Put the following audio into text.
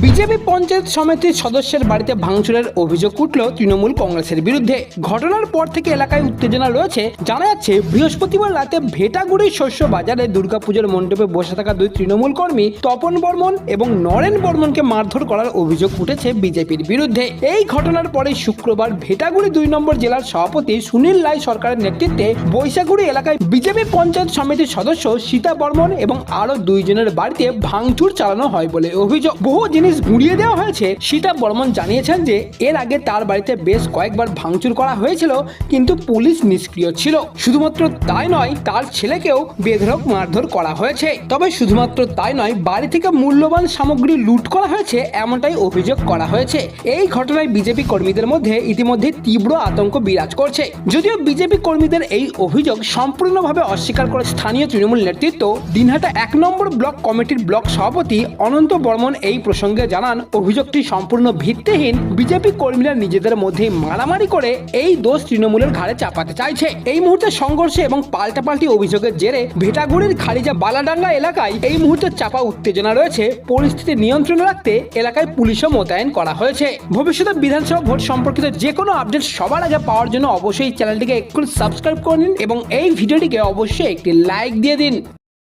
BJP panchayat সমিতির সদস্যের বাড়িতে ভাঙচুরের অভিযোগ উঠল তৃণমূল কংগ্রেসের বিরুদ্ধে। ঘটনার পর থেকে এলাকায় উত্তেজনা রয়েছে। জানা যাচ্ছে, বৃহস্পতিবার রাতে ভেটাগুড়ি শস্য বাজারে দুর্গাপুজোর মণ্ডপে বসে থাকা দুই তৃণমূল কর্মী তপন বর্মন এবং নরেন বর্মনকে মারধর করার অভিযোগ উঠেছে বিজেপির বিরুদ্ধে। এই ঘটনার পরে শুক্রবার ভেটাগুড়ি দুই নম্বর জেলার সভাপতি সুনীল রায় সরকারের নেতৃত্বে বৈশাগুড়ি এলাকায় বিজেপি পঞ্চায়েত সমিতির সদস্য সীতা বর্মন এবং আরও দুইজনের বাড়িতে ভাঙচুর চালানো হয় বলে অভিযোগ। বহু জিনিস গুঁড়িয়ে দেওয়া হয়েছে সীতা বর্মন জানিয়েছেন যে এর আগে তার বাড়িতে বেশ কয়েকবার ভাঙচুর করা হয়েছিল, কিন্তু পুলিশ নিষ্ক্রিয় ছিল। শুধুমাত্র তাই নয়, তার ছেলেকেও বেধরক মারধর করা হয়েছে। তবে শুধুমাত্র তাই নয়, বাড়ি থেকে মূল্যবান সামগ্রী লুট করা হয়েছে, এমনটাই অভিযোগ করা হয়েছে। এই ঘটনায় বিজেপি কর্মীদের মধ্যে ইতিমধ্যে তীব্র আতঙ্ক বিরাজ করছে। যদিও বিজেপি কর্মীদের এই অভিযোগ সম্পূর্ণভাবে অস্বীকার করে স্থানীয় তৃণমূল নেতৃত্ব, দিনহাটা এক নম্বর ব্লক কমিটির ব্লক সভাপতি অনন্ত বর্মন এই প্রসঙ্গে জানান, অভিযোগটি সম্পূর্ণ ভিত্তিহীন। বিজেপি কর্মীরা নিজেদের মধ্যে মারামারি করে এই দোষ তৃণমূলের ঘাড়ে চাপাতে চাইছে। এই মুহূর্তে সংঘর্ষে এবং পাল্টাপাল্টি অভিযোগের জেরে ভেটাগুড়ির খালিজা বালাডাঙ্গা এলাকায় এই মুহূর্তে চাপা উত্তেজনা রয়েছে। পরিস্থিতি নিয়ন্ত্রণে রাখতে এলাকায় পুলিশও মোতায়েন করা হয়েছে। ভবিষ্যতে বিধানসভা ভোট সম্পর্কিত যে কোনো আপডেট সবার আগে পাওয়ার জন্য অবশ্যই চ্যানেলটিকে একটু সাবস্ক্রাইব করে নিন এবং এই ভিডিওটিকে অবশ্যই একটি লাইক দিয়ে দিন।